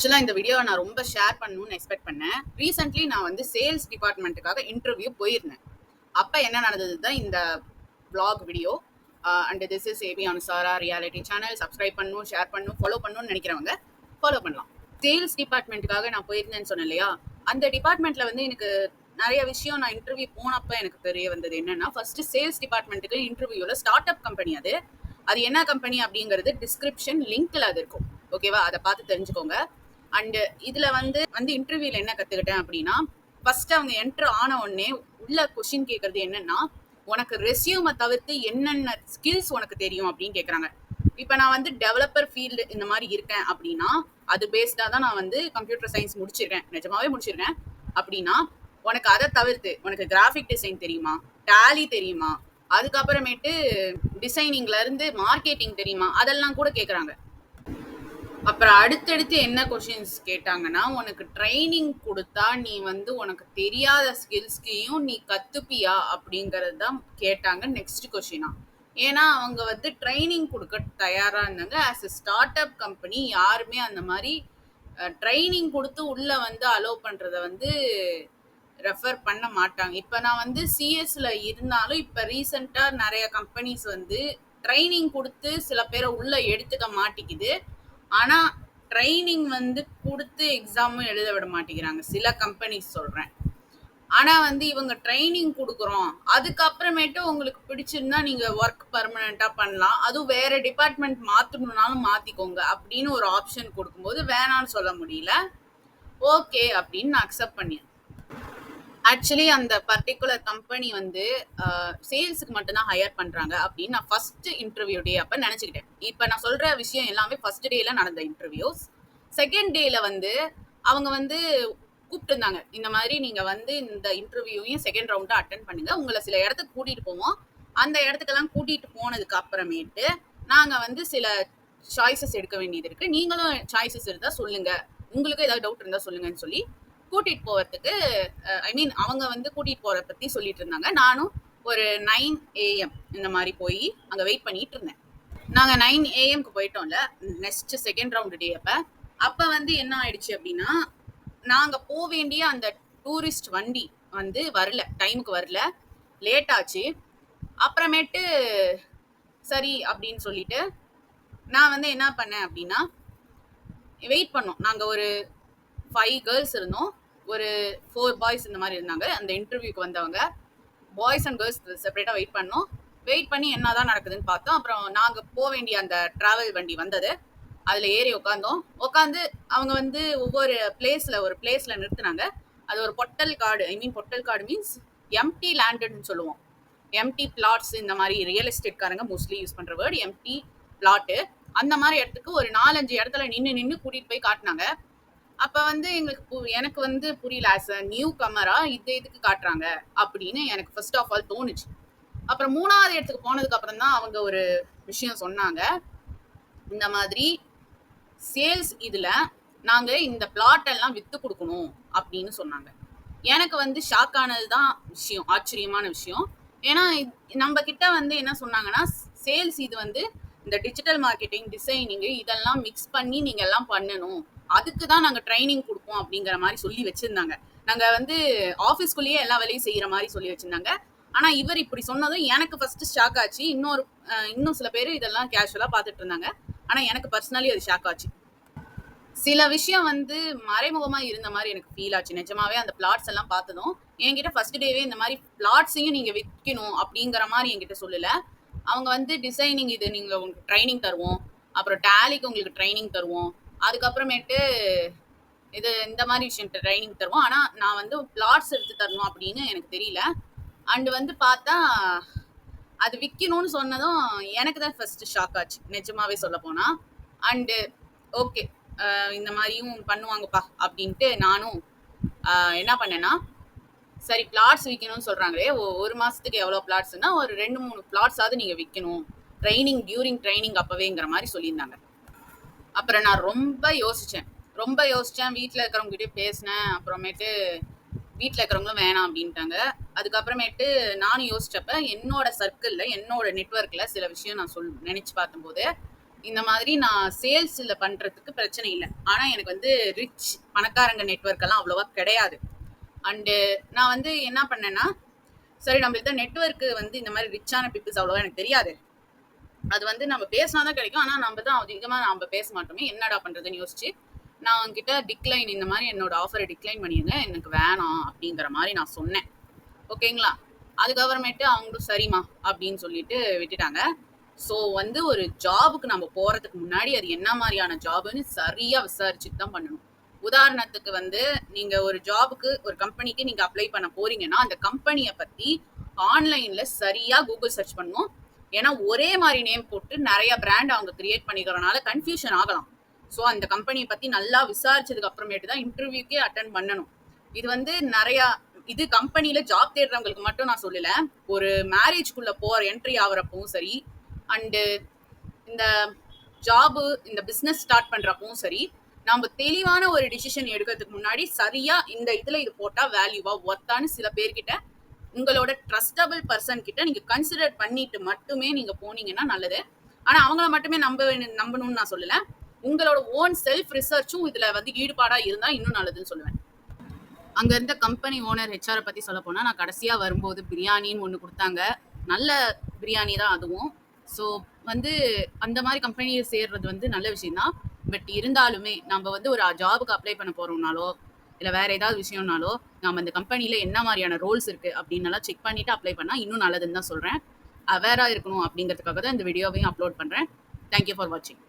ஆக்சுவலாக இந்த வீடியோவை நான் ரொம்ப ஷேர் பண்ணணும்னு எக்ஸ்பெக்ட் பண்ணேன். ரீசெண்ட்லி நான் வந்து சேல்ஸ் டிபார்ட்மெண்ட்டுக்காக இன்டர்வியூ போயிருந்தேன். அப்போ என்ன நடந்தது தான் இந்த vlog video and this is AB Anusara reality channel subscribe பண்ணணும் ஷேர் பண்ணணும் ஃபாலோ பண்ணணும்னு நினைக்கிறவங்க ஃபாலோ பண்ணலாம். சேல்ஸ் டிபார்ட்மெண்ட்டுக்காக நான் போயிருந்தேன்னு சொன்னேன் இல்லையா? அந்த டிபார்ட்மெண்ட்டில் வந்து எனக்கு நிறைய விஷயம் நான் இன்டர்வியூ போனப்போ எனக்கு தெரிய வந்தது என்னன்னா ஃபர்ஸ்ட் சேல்ஸ் டிபார்ட்மெண்ட்டுக்கு இன்டர்வியூவில் ஸ்டார்ட் அப் கம்பெனி அது. அது என்ன கம்பெனி அப்படிங்கிறது டிஸ்கிரிப்ஷன் லிங்க்ல அது இருக்கும். ஓகேவா அதை பார்த்து தெரிஞ்சுக்கோங்க. அண்ட் இதுல வந்து வந்து இன்டர்வியூல என்ன கத்துக்கிட்டேன் அப்படின்னா ஃபர்ஸ்ட் அவங்க என்டர் ஆன உடனே உள்ள கொஷின் கேட்குறது என்னன்னா உனக்கு ரெசியூமை தவிர்த்து என்னென்ன ஸ்கில்ஸ் உனக்கு தெரியும் அப்படின்னு கேட்குறாங்க இப்போ நான் வந்து டெவலப்பர் ஃபீல்டு இந்த மாதிரி இருக்கேன் அப்படின்னா அது பேஸ்டாக தான் நான் வந்து கம்ப்யூட்டர் சயின்ஸ் முடிச்சிருக்கேன். நிஜமாவே முடிச்சிருக்கேன். அப்படின்னா உனக்கு அதை தவிர்த்து உனக்கு கிராஃபிக் டிசைன் தெரியுமா? டேலி தெரியுமா? அதுக்கப்புறமேட்டு டிசைனிங்ல இருந்து மார்க்கெட்டிங் தெரியுமா? அதெல்லாம் கூட கேட்குறாங்க அப்புறம் அடுத்தடுத்து என்ன கொஷின்ஸ் கேட்டாங்கன்னா உனக்கு ட்ரைனிங் கொடுத்தா நீ வந்து உனக்கு தெரியாத ஸ்கில்ஸ்கையும் நீ கத்துப்பியா அப்படிங்கிறது தான் கேட்டாங்க நெக்ஸ்ட் கொஷினா ஏன்னா அவங்க வந்து ட்ரைனிங் கொடுக்க தயாரா இருந்தாங்க. As a start up company யாருமே அந்த மாதிரி ட்ரைனிங் கொடுத்து உள்ள வந்து அலோவ் பண்றத வந்து ரெஃபர் பண்ண மாட்டாங்க. இப்போ நான் வந்து சிஎஸ்ல இருந்தாலும் இப்போ ரீசெண்டாக நிறைய கம்பெனிஸ் வந்து ட்ரைனிங் கொடுத்து சில பேரை உள்ள எடுத்துக்க மாட்டேங்குது ஆனால் ட்ரைனிங் வந்து கொடுத்து எக்ஸாமும் எழுத விட மாட்டேங்கிறாங்க. சில கம்பெனிஸ் சொல்கிறேன் ஆனால் வந்து இவங்க ட்ரைனிங் கொடுக்குறோம். அதுக்கப்புறமேட்டு உங்களுக்கு பிடிச்சிருந்தா நீங்கள் ஒர்க் பர்மனெண்ட்டாக பண்ணலாம். அதுவும் வேற டிபார்ட்மெண்ட் மாத்தணும்னாலும் மாற்றிக்கோங்க அப்படின்னு ஒரு ஆப்ஷன் கொடுக்கும்போது வேணான்னு சொல்ல முடியல. ஓகே அப்படின்னு நான் அக்செப்ட் பண்ணியேன் ஆக்சுவலி அந்த பர்டிகுலர் கம்பெனி வந்து சேல்ஸுக்கு மட்டும்தான் ஹையர் பண்ணுறாங்க அப்படின்னு நான் ஃபர்ஸ்ட் இன்டர்வியூ டே அப்போ நினச்சிக்கிட்டேன். இப்போ நான் சொல்கிற விஷயம் எல்லாமே ஃபர்ஸ்ட் டேல நடந்த இன்டர்வியூஸ் செகண்ட் டேல வந்து அவங்க வந்து கூப்பிட்டுருந்தாங்க. இந்த மாதிரி நீங்கள் வந்து இந்த இன்டர்வியூவையும் செகண்ட் ரவுண்டாக அட்டன் பண்ணுங்கள் உங்களை சில இடத்துக்கு கூட்டிகிட்டு போவோம். அந்த இடத்துக்கெல்லாம் கூட்டிகிட்டு போனதுக்கு அப்புறமேட்டு நாங்கள் வந்து சில சாய்ஸஸ் எடுக்க வேண்டியது இருக்குது நீங்களும் சாய்ஸஸ் இருந்தால் சொல்லுங்கள் உங்களுக்கு ஏதாவது டவுட் இருந்தால் சொல்லுங்கன்னு சொல்லி கூட்டிட்டு போறதுக்கு ஐ மீன் அவங்க வந்து கூட்டிட்டு போறத பத்தி சொல்லிட்டு இருந்தாங்க. நானும் ஒரு நைன் ஏஎம் இந்த மாதிரி போய் அங்க வெயிட் பண்ணிட்டு இருந்தேன். நாங்க நைன் ஏஎம்க்கு போயிட்டோம்ல நெக்ஸ்ட் செகண்ட் ரவுண்ட் டே அப்ப. அப்ப வந்து என்ன ஆயிடுச்சு அப்படின்னா நாங்க போக வேண்டிய அந்த டூரிஸ்ட் வண்டி வந்து வரல டைமுக்கு வரல. லேட் ஆச்சு. அப்புறமேட்டு சரி அப்படின்னு சொல்லிட்டு நான் வந்து என்ன பண்ணேன் அப்படின்னா வெயிட் பண்ணோம். நாங்கள் ஒரு ஃபைவ் கேர்ள்ஸ் இருந்தோம். ஒரு ஃபோர் பாய்ஸ் இந்த மாதிரி இருந்தாங்க. அந்த இன்டர்வியூக்கு வந்தவங்க. பாய்ஸ் அண்ட் கேர்ள்ஸ் செப்பரேட்டாக வெயிட் பண்ணோம். வெயிட் பண்ணி என்னதான் நடக்குதுன்னு பார்த்தோம். அப்புறம் நாங்கள் போக வேண்டிய அந்த ட்ராவல் வண்டி வந்தது. அதில் ஏறி உட்காந்தோம் உட்காந்து அவங்க வந்து ஒவ்வொரு பிளேஸில் ஒரு பிளேஸில் நிறுத்துனாங்க. அது ஒரு பொட்டல் காடு. ஐ மீன் பொட்டல் காடு மீன்ஸ் எம்டி லேண்டட்னு சொல்லுவோம். எம்டி பிளாட்ஸ் இந்த மாதிரி ரியல் எஸ்டேட்காரங்க மோஸ்ட்லி யூஸ் பண்ணுற வேர்டு எம்டி பிளாட்டு அந்த மாதிரி இடத்துக்கு ஒரு நாலஞ்சு இடத்துல நின்று நின்று கூட்டிகிட்டு போய் காட்டினாங்க. அப்ப வந்து எங்களுக்கு பு- எனக்கு வந்து புரியல ஆஸ் அ நியூ கமரா இது இதுக்கு காட்டுறாங்க? அப்படின்னு எனக்கு ஃபர்ஸ்ட் ஆஃப் ஆல் தோணுச்சு. அப்புறம் மூணாவது இடத்துக்கு போனதுக்கு அப்புறம் தான் அவங்க ஒரு விஷயம் சொன்னாங்க. இந்த மாதிரி சேல்ஸ் இதுல நாங்க இந்த பிளாட் எல்லாம் வித்து கொடுக்கணும் அப்படின்னு சொன்னாங்க. எனக்கு வந்து ஷாக் ஆனது தான் விஷயம் ஆச்சரியமான விஷயம். ஏன்னா நம்ம கிட்ட வந்து என்ன சொன்னாங்கன்னா சேல்ஸ் இது வந்து இந்த டிஜிட்டல் மார்க்கெட்டிங் டிசைனிங் இதெல்லாம் மிக்ஸ் பண்ணி நீங்க எல்லாம் பண்ணணும். அதுக்கு தான் நாங்க ட்ரைனிங் கொடுப்போம் அப்படிங்கிற மாதிரி சொல்லி வச்சிருந்தாங்க. நாங்க வந்து ஆஃபீஸ்க்குள்ளேயே எல்லா வேலையும் செய்யற மாதிரி சொல்லி வச்சிருந்தாங்க. ஆனா இவர் இப்படி சொன்னதும் எனக்கு ஃபர்ஸ்ட் ஷாக் ஆச்சு. இன்னொரு இன்னும் சில பேர் இதெல்லாம் கேஷுவலா பார்த்துட்டு இருந்தாங்க. ஆனா எனக்கு பர்சனலி அது ஷாக் ஆச்சு. சில விஷயம் வந்து மறைமுகமா இருந்த மாதிரி எனக்கு ஃபீல் ஆச்சு. நிஜமாவே அந்த பிளாட்ஸ் எல்லாம் பார்த்ததும் என்கிட்ட ஃபர்ஸ்ட் டேவே இந்த மாதிரி பிளாட்ஸையும் நீங்க விற்கணும் அப்படிங்கிற மாதிரி என்கிட்ட சொல்லல. அவங்க வந்து டிசைனிங் இது நீங்க உங்களுக்கு ட்ரைனிங் தருவோம். அப்புறம் டேலிக்கு உங்களுக்கு ட்ரைனிங் தருவோம். அதுக்கப்புறமேட்டு இது இந்த மாதிரி விஷயம் ட்ரைனிங் தருவோம். ஆனால் நான் வந்து பிளாட்ஸ் எடுத்து தரணும் அப்படின்னு எனக்கு தெரியல. அண்டு வந்து பார்த்தா அது விற்கணும்னு சொன்னதும் எனக்கு தான் ஃபர்ஸ்ட் ஷாக் ஆச்சு. நிஜமாவே சொல்ல போனால் அண்டு ஓகே இந்த மாதிரியும் பண்ணுவாங்கப்பா அப்படின்ட்டு நானும் என்ன பண்ணேன்னா சரி பிளாட்ஸ் விற்கணும்னு சொல்கிறாங்களே ஒரு மாதத்துக்கு எவ்வளோ பிளாட்ஸ்னால் ஒரு ரெண்டு மூணு பிளாட்ஸாவது நீங்கள் விற்கணும் ட்ரைனிங் டியூரிங் ட்ரைனிங் அப்பவேங்கிற மாதிரி சொல்லியிருந்தாங்க. அப்புறம் நான் ரொம்ப யோசித்தேன் ரொம்ப யோசித்தேன் வீட்டில் இருக்கிறவங்ககிட்டே பேசினேன். அப்புறமேட்டு வீட்டில் இருக்கிறவங்களும் வேணாம் அப்படின்ட்டாங்க. அதுக்கப்புறமேட்டு நானும் யோசிச்சப்ப என்னோட சர்க்கிளில் என்னோட நெட்ஒர்க்கில் சில விஷயம் நான் சொல் நினச்சி பார்த்தம்போது இந்த மாதிரி நான் சேல்ஸில் பண்ணுறதுக்கு பிரச்சனை இல்லை. ஆனால் எனக்கு வந்து ரிச் பணக்காரங்க நெட்வொர்க் எல்லாம் கிடையாது. அண்டு நான் வந்து என்ன பண்ணேன்னா சரி நம்மள்ட்ட நெட்ஒர்க்கு வந்து இந்த மாதிரி ரிச்சான பீப்புள்ஸ் அவ்வளோவா எனக்கு தெரியாது. அது வந்து நம்ம பேசினா தான் கிடைக்கும். ஆனால் நம்ம தான் அதிகமாக நம்ம பேச மாட்டோமே என்னடா பண்ணுறதுன்னு யோசிச்சு நான் அவங்ககிட்ட டிக்ளைன் இந்த மாதிரி என்னோட ஆஃபரை டிக்ளைன் பண்ணிடுங்க எனக்கு வேணாம் அப்படிங்கிற மாதிரி நான் சொன்னேன். ஓகேங்களா? அதுக்கப்புறமேட்டு அவங்களும் சரிம்மா அப்படின்னு சொல்லிட்டு விட்டுட்டாங்க. ஸோ வந்து ஒரு ஜாபுக்கு நம்ம போகிறதுக்கு முன்னாடி அது என்ன மாதிரியான ஜாபுன்னு சரியாக விசாரிச்சுட்டு தான் பண்ணணும். உதாரணத்துக்கு வந்து நீங்கள் ஒரு ஜாபுக்கு ஒரு கம்பெனிக்கு நீங்கள் அப்ளை பண்ண போறீங்கன்னா அந்த கம்பெனியை பற்றி ஆன்லைனில் சரியாக கூகுள் சர்ச் பண்ணணும் ஏன்னா ஒரே மாதிரி நேம் போட்டு நிறைய பிராண்ட் அவங்க கிரியேட் பண்ணிக்கிறனால கன்ஃபியூஷன் ஆகலாம். ஸோ அந்த கம்பெனியை பற்றி நல்லா விசாரிச்சதுக்கு அப்புறமேட்டு தான் இன்டர்வியூக்கே அட்டன் பண்ணணும். இது வந்து நிறையா இது கம்பெனியில் ஜாப் தேடுறவங்களுக்கு மட்டும் நான் சொல்லலை. ஒரு மேரேஜ்குள்ளே போகிற என்ட்ரி ஆகிறப்பவும் சரி அண்டு இந்த ஜாபு இந்த பிஸ்னஸ் ஸ்டார்ட் பண்ணுறப்பவும் சரி நம்ம தெளிவான ஒரு டிசிஷன் எடுக்கிறதுக்கு முன்னாடி சரியாக இந்த இதில் இது போட்டால் வேல்யூவா ஒர்த்தான்னு சில பேர்கிட்ட உங்களோட ட்ரஸ்டபிள் பர்சன் கிட்ட நீங்க கன்சிடர் பண்ணிட்டு மட்டுமே நீங்க போனீங்கன்னா நல்லது. ஆனா அவங்கள மட்டுமே நம்ப நம்பணும்னு நான் சொல்லல. உங்களோட ஓன் செல்ஃப் ரிசர்ச்சும் இதுல வந்து ஈடுபாடா இருந்தா இன்னும் நல்லதுன்னு சொல்லுவேன். அங்க இருந்த கம்பெனி ஓனர் ஹெச்ஆரை பத்தி சொல்ல போனா நான் கடைசியா வரும்போது பிரியாணின்னு ஒன்று கொடுத்தாங்க. நல்ல பிரியாணி தான் அதுவும். ஸோ வந்து அந்த மாதிரி கம்பெனியில் சேர்றது வந்து நல்ல விஷயம்தான். பட் இருந்தாலுமே நம்ம வந்து ஒரு ஜாபுக்கு அப்ளை பண்ண போறோம்னாலோ இல்லை வேற ஏதாவது விஷயம்னாலோ நம்ம அந்த கம்பெனியில் என்ன மாதிரியான ரோல்ஸ் இருக்கு அப்படின்னு செக் பண்ணிட்டு அப்ளை பண்ணா இன்னும் நல்லதுன்னு தான் சொல்றேன். அவேரா இருக்கணும் அப்படிங்கிறதுக்காக தான் இந்த வீடியோவையும் அப்லோட் பண்றேன். தேங்க்யூ ஃபார் வாட்சிங்